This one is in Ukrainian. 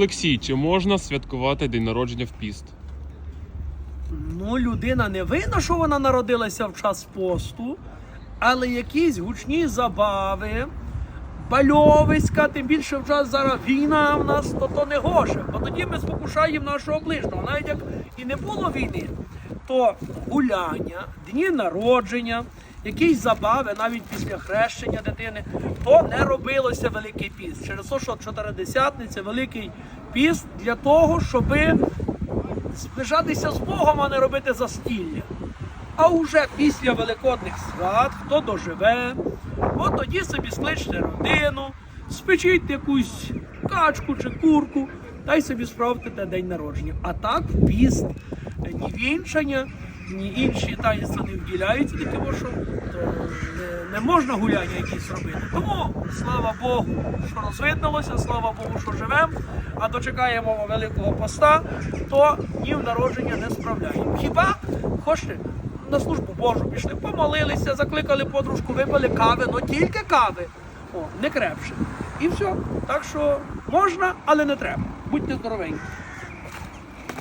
Олексій, чи можна святкувати день народження в піст? Ну, людина не винна, що вона народилася в час посту, але якісь гучні забави, бальовиська, тим більше в час зараз війна в нас, то то не гоше. Бо тоді ми спокушаємо нашого ближнього. Навіть як і не було війни, то гуляння, дні народження, якісь забави, навіть після хрещення дитини, то не робилося Великий піст. Через те, що чотиридесятниця, Великий піст для того, щоби зближатися з Богом, а не робити застілля. А вже після Великодних свят, хто доживе, от тоді собі скличте родину, спечіть якусь качку чи курку, та й собі справте те день народження. А так піст ні вінчання, ні інші таїнства не вділяються, тому що не, не можна гуляння якісь робити. Тому слава Богу, що розвиднулося, слава Богу, що живемо, а дочекаємо Великого поста, то днів народження не справляємо. Хіба хочете? На службу Божу пішли, помолилися, закликали подружку, випили кави, ну тільки кави. О, не крепше. І все. Так що можна, але не треба. Будьте здоровенькі.